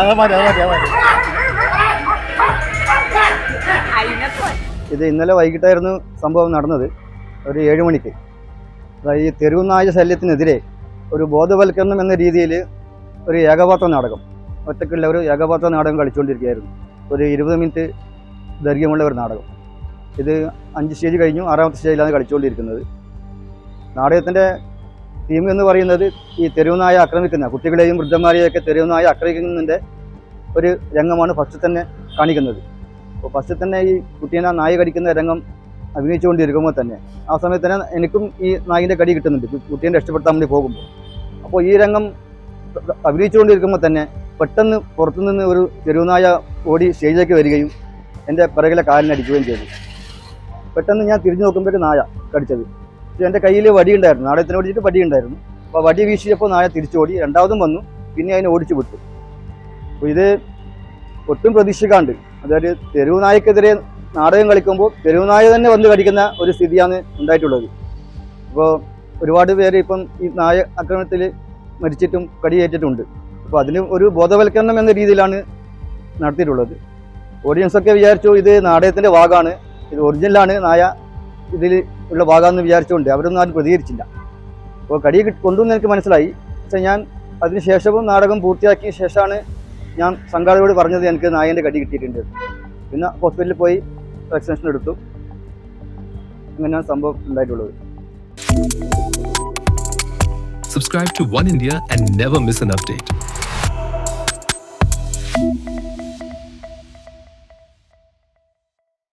അത് മതി അത് മതി അത് മതി ഇത് ഇന്നലെ വൈകിട്ടായിരുന്നു സംഭവം നടന്നത്. ഒരു ഏഴ് മണിക്ക്. ഈ തെരുവുനായ ശല്യത്തിനെതിരെ ഒരു ബോധവൽക്കരണം എന്ന രീതിയിൽ ഒരു ഏകപാത്ര നാടകം ഒറ്റക്കുള്ള ഒരു ഏകപാത്ര നാടകം കളിച്ചുകൊണ്ടിരിക്കുകയായിരുന്നു ഒരു ഇരുപത് മിനിറ്റ് ദൈർഘ്യമുള്ള ഒരു നാടകം. ഇത് അഞ്ച് സ്റ്റേജ് കഴിഞ്ഞു ആറാമത്തെ സ്റ്റേജിലാണ് കളിച്ചുകൊണ്ടിരിക്കുന്നത് നാടകത്തിന്റെ തീം എന്ന് പറയുന്നത് ഈ തെരുവുനായ ആക്രമിക്കുന്ന കുട്ടികളെയും വൃദ്ധന്മാരെയൊക്കെ തെരുവുനായ ആക്രമിക്കുന്നതിന്റെ ഒരു രംഗമാണ് ഫസ്റ്റ് തന്നെ കാണിക്കുന്നത്. അപ്പോൾ ഫസ്റ്റ് തന്നെ ഈ കുട്ടീനെ നായ കടിക്കുന്ന രംഗം അഭിനയിച്ചുകൊണ്ടിരിക്കുമ്പോൾ തന്നെ ആ സമയത്ത് തന്നെ എനിക്കും ഈ നായിന്റെ കടി കിട്ടുന്നുണ്ട് കുട്ടീനെ രക്ഷപ്പെടുത്താൻ വേണ്ടി പോകുമ്പോൾ. അപ്പോൾ ഈ രംഗം അഭിനയിച്ചുകൊണ്ടിരിക്കുമ്പോൾ തന്നെ പെട്ടെന്ന് പുറത്തുനിന്ന് ഒരു തെരുവുനായ ഓടി സ്റ്റേജിലേക്ക് വരികയും എന്റെ പിറകിലെ കാലിനടിക്കുകയും ചെയ്തു. പെട്ടെന്ന് ഞാൻ തിരിഞ്ഞു നോക്കുമ്പോൾ നായ കടിച്ചത്. എന്റെ കയ്യിൽ വടി വടിയുണ്ടായിരുന്നു നാടകത്തിന് ഓടിച്ചിട്ട് വടിയുണ്ടായിരുന്നു. അപ്പോൾ വടി വീശിയപ്പോൾ നായ തിരിച്ചോടി. രണ്ടാമതും വന്നു. പിന്നെ അതിനെ ഓടിച്ചു വിട്ടു. അപ്പോൾ ഇത് ഒട്ടും പ്രതീക്ഷിക്കാണ്ട്. അതായത് തെരുവ് നായക്കെതിരെ നാടകം കളിക്കുമ്പോൾ തെരുവ് നായ തന്നെ വന്ന് കടിക്കുന്ന ഒരു സ്ഥിതിയാണ് ഉണ്ടായിട്ടുള്ളത്. അപ്പോൾ ഒരുപാട് പേര് ഇപ്പം ഈ നായ ആക്രമണത്തിൽ മരിച്ചിട്ടും കടിയേറ്റിട്ടുണ്ട്. അപ്പോൾ അതിന് ഒരു ബോധവൽക്കരണം എന്ന രീതിയിലാണ് നടത്തിയിട്ടുള്ളത്. ഓഡിയൻസൊക്കെ വിചാരിച്ചു ഇത് നാടകത്തിന്റെ ഭാഗമാണ് ഇത് ഒറിജിനലാണ് നായ ഇതിൽ ഉള്ള ഭാഗമാണെന്ന് വിചാരിച്ചുകൊണ്ട് അവരൊന്നും ആരും പ്രതികരിച്ചില്ല. അപ്പോൾ കടി കൊണ്ടുവന്ന് എനിക്ക് മനസ്സിലായി. പക്ഷേ ഞാൻ അതിന് ശേഷവും നാടകം പൂർത്തിയാക്കിയ ശേഷമാണ് ഞാൻ സംഘാടകരോട് പറഞ്ഞത് എനിക്ക് നായന്റെ കടി കിട്ടിയിട്ടുണ്ട്. പിന്നെ ഹോസ്പിറ്റലിൽ പോയി വാക്സിനേഷൻ എടുത്തു. അങ്ങനെയാണ് സംഭവം ഉണ്ടായിട്ടുള്ളത്. Subscribe to One India and never miss an update.